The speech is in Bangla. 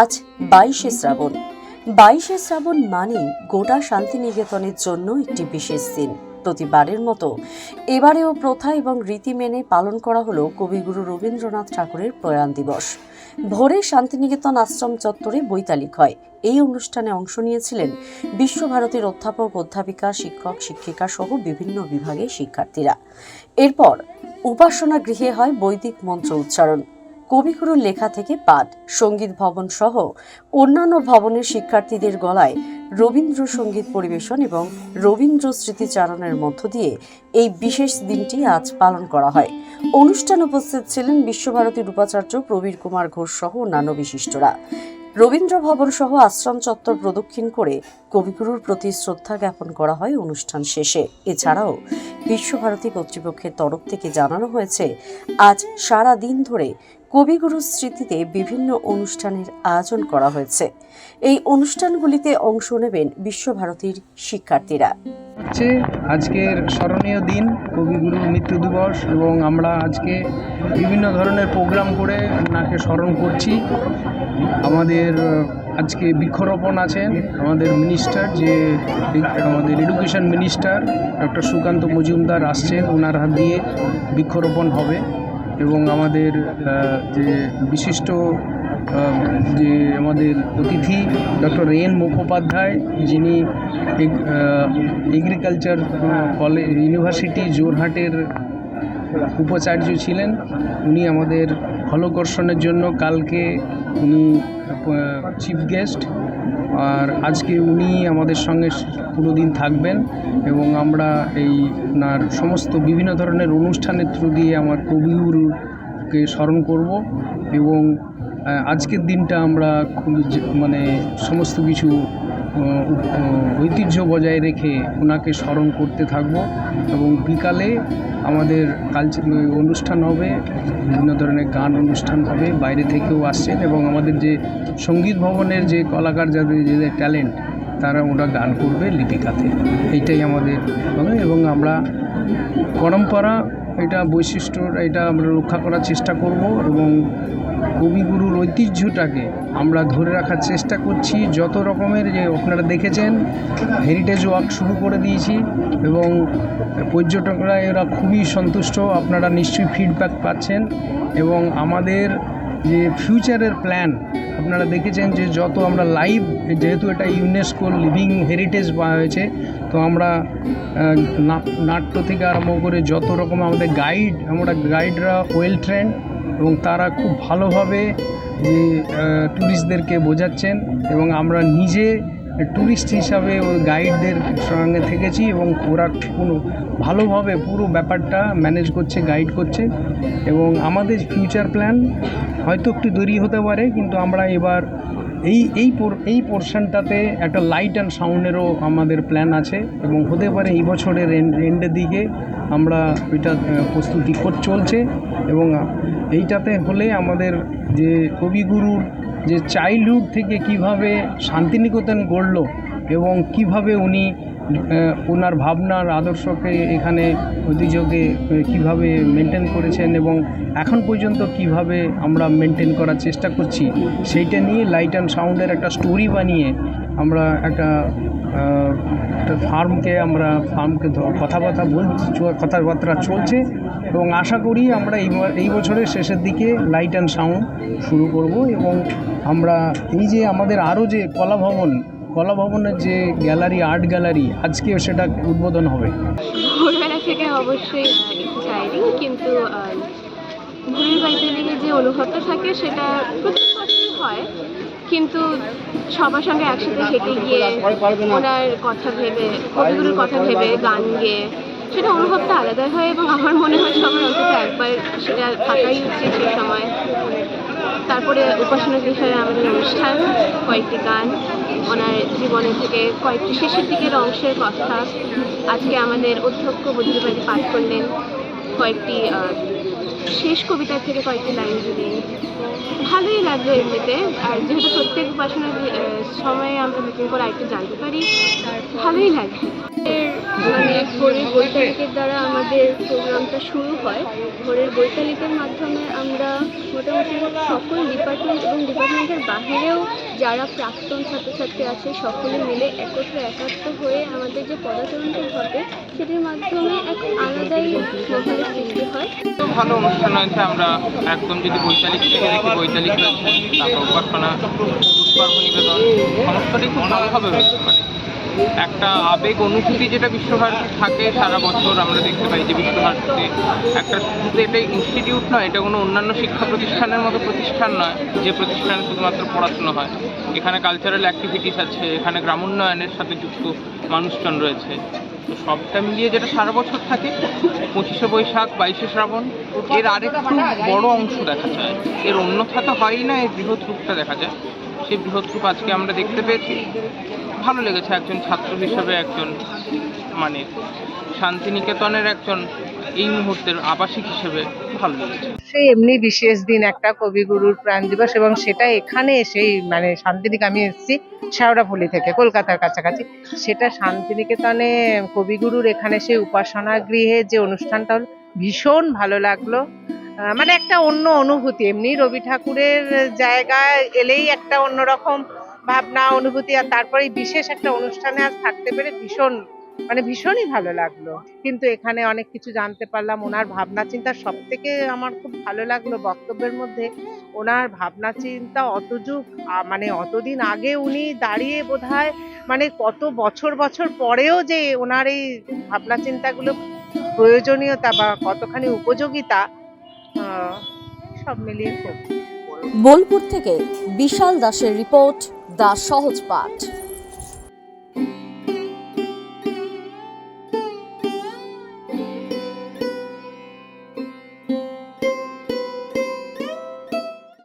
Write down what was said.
আজ বাইশে শ্রাবণ। বাইশে শ্রাবণ মানেই গোটা শান্তিনিকেতনের জন্য একটি বিশেষ দিন, প্রতিবারের মতো। এবারেও প্রথা এবং রীতি মেনে পালন করা হলো কবিগুরু রবীন্দ্রনাথ ঠাকুরের প্রয়াণ দিবস। ভোরে শান্তিনিকেতন আশ্রম চত্বরে বৈতালিক হয়। এই অনুষ্ঠানে অংশ নিয়েছিলেন বিশ্বভারতীর অধ্যাপক, অধ্যাপিকা, শিক্ষক, শিক্ষিকা সহ বিভিন্ন বিভাগের শিক্ষার্থীরা। এরপর উপাসনা গৃহে হয় বৈদিক মন্ত্র উচ্চারণ। কবিগুরুর লেখা থেকে পাঠ সংগীত ভবন সহ অন্যান্য ভবনের শিক্ষার্থীদের গলায় রবীন্দ্রসঙ্গীত পরিবেশন এবং রবীন্দ্র স্মৃতিচারণের মধ্য দিয়ে এই বিশেষ দিনটি আজ পালন করা হয়। অনুষ্ঠান উপস্থিত ছিলেন বিশ্বভারতীর উপাচার্য প্রবীর কুমার ঘোষ সহ অন্যান্য বিশিষ্টরা। রবীন্দ্র ভবন সহ আশ্রম চত্বর প্রদক্ষিণ করে কবিগুরুর প্রতি শ্রদ্ধা জ্ঞাপন করা হয় অনুষ্ঠান শেষে। এছাড়াও বিশ্বভারতী কর্তৃপক্ষের তরফ থেকে জানানো হয়েছে, আজ সারা দিন ধরে কবিগুরুর স্মৃতিতে বিভিন্ন অনুষ্ঠানের আয়োজন করা হয়েছে। এই অনুষ্ঠানগুলিতে অংশ নেবেন বিশ্বভারতীর শিক্ষার্থীরা। হচ্ছে আজকের স্মরণীয় দিন কবিগুরুর মৃত্যু দিবস, এবং আমরা আজকে বিভিন্ন ধরনের প্রোগ্রাম করে ওনাকে স্মরণ করছি। আমাদের আজকে বৃক্ষরোপণ আছেন আমাদের মিনিস্টার যে আমাদের education minister doctor Sukanta Majumdar আসছেন। ওনার হাত দিয়ে বৃক্ষরোপণ হবে। এবং আমাদের যে বিশিষ্ট যে আমাদের অতিথি ডক্টর এন মুখোপাধ্যায়, যিনি এগ্রিকালচার কলেজ ইউনিভার্সিটি জোরহাটের উপাচার্য ছিলেন। উনি আমাদের ফলকর্ষণের জন্য কালকে উনি চিফ গেস্ট আর আজকে উনি আমাদের সঙ্গে পুরো দিন থাকবেন এবং আমরা এই ওনার সমস্ত বিভিন্ন ধরনের অনুষ্ঠানের থ্রু দিয়ে আমার কবিগুরুকে স্মরণ করব এবং আজকের দিনটা আমরা খুব মানে সমস্ত কিছু ঐতিহ্য বজায় রেখে ওনাকে স্মরণ করতে থাকব এবং বিকালে আমাদের কালচার অনুষ্ঠান হবে, বিভিন্ন ধরনের গান অনুষ্ঠান হবে, বাইরে থেকেও আসছেন এবং আমাদের যে সংগীত ভবনের যে কলাকার যাদের যে ট্যালেন্ট, তারা ওরা গান করবে লিপিকাতে। এইটাই আমাদের এবং আমরা পরম্পরা এটা বৈশিষ্ট্যর, এটা আমরা রক্ষা করার চেষ্টা করব এবং কবিগুরুর ঐতিহ্যটাকে আমরা ধরে রাখার চেষ্টা করছি। যত রকমের যে আপনারা দেখেছেন হেরিটেজ ওয়াক শুরু করে দিয়েছি এবং পর্যটকরা এরা খুবই সন্তুষ্ট, আপনারা নিশ্চয়ই ফিডব্যাক পাচ্ছেন এবং আমাদের যে ফিউচারের প্ল্যান, আপনারা দেখেছেন যে যত আমরা লাইভ, যেহেতু এটা ইউনেস্কো লিভিং হেরিটেজ হয়েছে, তো আমরা নাট্য থেকে আরম্ভ করে যত রকম আমাদের গাইড, আমরা গাইডরা ওয়েল ট্রেন এবং তারা খুব ভালোভাবে, যে ট্যুরিস্টদেরকে বোঝাচ্ছেন এবং আমরা নিজে ট্যুরিস্ট হিসাবে ওই গাইডদের সঙ্গে থেকেছি এবং ওরা কোনো ভালোভাবে পুরো ব্যাপারটা ম্যানেজ করছে গাইড করছে এবং আমাদের ফিউচার প্ল্যান হয়তো একটু দেরি হতে পারে, কিন্তু আমরা এবার এই এই এই পোর্শনটাতে একটা লাইট অ্যান্ড সাউন্ডেরও আমাদের প্ল্যান আছে এবং হতে পারে এই বছরের এন্ড এন্ডের দিকে আমরা এটা প্রস্তুতি কর, চলছে এবং এইটাতে হলে আমাদের যে কবিগুরুর যে চাইল্ডহুড থেকে কীভাবে শান্তিনিকেতন গড়ল এবং কীভাবে উনি ওনার ভাবনার আদর্শকে এখানে ঐতিহ্যকে কীভাবে মেনটেন করেছেন এবং এখন পর্যন্ত কীভাবে আমরা মেনটেন করার চেষ্টা করছি, সেইটা নিয়ে লাইট অ্যান্ড সাউন্ডের একটা স্টোরি বানিয়ে আমরা একটা ফার্মকে আমরা ফার্মকে কথাবার্তা বলছি কথাবার্তা চলছে এবং আশা করি আমরা এই এই বছরের শেষের দিকে লাইট অ্যান্ড সাউন্ড শুরু করব এবং আমরা এই যে আমাদের আরও যে কলা ভবন কলা ভবনের যে গ্যালারি, আর্ট গ্যালারি, আজকেও সেটা উদ্বোধন হবে। ভোরবেলা থেকে অবশ্যই টায়ারিং কিন্তু ভোরের বাড়িতে গেলে যে অনুভবটা থাকে সেটা প্রত্যেক হয়। কিন্তু সবার সঙ্গে একসাথে হেঁটে গিয়ে ওনার কথা ভেবে, কবিগুরুর কথা ভেবে, গান গেয়ে, সেটা অনুভবটা আলাদা হয় এবং আমার মনে হয় সবার অন্তত একবার সেটা থাকাই উচিত সেই সময়। তারপরে উপাসনা বিষয়ে আমাদের অনুষ্ঠান, কয়েকটি গান ওনার জীবনের থেকে কয়েকটি শেষের দিকের অংশের কথা। আজকে আমাদের অধ্যক্ষ বধুরবাড়ি পাঠ করলেন কয়েকটি শেষ কবিতার থেকে কয়েকটি লাইন দিলেন ভালোই লাগল এমনিতে। আর যেহেতু প্রত্যেক উপাসনার সময়ে আমরা নতুন করে আরেকটু জানতে পারি, ভালোই লাগবে মানে ভোরের বৈতালিকের দ্বারা আমাদের প্রোগ্রামটা শুরু হয়। ভোরের বৈতালিকের মাধ্যমে আমরা মোটামুটি সকল ডিপার্টমেন্ট এবং ডিপার্টমেন্টের বাহিরেও যারা প্রাক্তন ছাত্রছাত্রী আছে, সকলে মিলে একত্রে একাত্ম হয়ে আমাদের যে পদাচরণটা ঘটে সেটির মাধ্যমে এক আলাদাই মহলের সৃষ্টি হয়। ভালো অনুষ্ঠান হয়েছে, আমরা একদম যদি বৈতালিক থেকে বৈতালিক তারপর উপাসনা পুষ্পার্ঘ নিবেদন সমস্তটাই খুব ভালোভাবে হয়েছে মানে একটা আবেগ অনুভূতি যেটা বিশ্বভারতী থাকে সারা বছর আমরা দেখতে পাই যে বিশ্বভারতীতে একটা শুধু এটা ইনস্টিটিউট নয় এটা কোনো অন্যান্য শিক্ষা প্রতিষ্ঠানের মতো প্রতিষ্ঠান নয় যে প্রতিষ্ঠানে শুধুমাত্র পড়াশুনো হয়। এখানে কালচারাল অ্যাক্টিভিটিস আছে এখানে গ্রামোন্নয়নের সাথে যুক্ত মানুষজন রয়েছে। তো সবটা মিলিয়ে যেটা সারা বছর থাকে, পঁচিশে বৈশাখ, বাইশে শ্রাবণ, এর আরেকটু বড় অংশ দেখা যায়। এর অন্যথা তো হয়ই না, এর বৃহৎ রূপটা দেখা যায়। সেই বৃহৎ রূপ আজকে আমরা দেখতে পেয়েছি। ভালো লেগেছে একজন ছাত্র হিসেবে একজন মানে শান্তিনিকেতনের একজন এই মুহূর্তের আবাসিক হিসেবে ভালো লেগেছে সেই এমনি বিশেষ দিন একটা কবিগুরুর প্রাণ দিবস এবং সেটা এখানে এসেই মানে শান্তিনিকে আমি এসেছি শেওড়াফুলি থেকে, কলকাতার কাছাকাছি। সেটা শান্তিনিকেতনে কবিগুরুর এখানে সেই উপাসনা গৃহে যে অনুষ্ঠানটা হলো, ভীষণ ভালো লাগল। মানে একটা অন্য অনুভূতি। এমনি রবি ঠাকুরের জায়গায় এলেই একটা অন্যরকম ভাবনা, অনুভূতি, আর তারপরে বিশেষ একটা অনুষ্ঠানে আজ থাকতে পেরে ভীষণ মানে ভীষণই ভালো লাগল। কিন্তু এখানে অনেক কিছু জানতে পারলাম, ওনার ভাবনা চিন্তা সব থেকে আমার খুব ভালো লাগল বক্তব্যের মধ্যে। ওনার ভাবনা চিন্তা অতযুগ, আ- মানে অতদিন আগে উনি দাঁড়িয়ে বোধহয় মানে কত বছর বছর পরেও যে ওনার এই ভাবনা চিন্তাগুলো প্রয়োজনীয়তা বা কতখানি উপযোগিতা সব মিলিয়ে বোলপুর থেকে বিশাল দাসের রিপোর্ট দা সহজ পাঠ।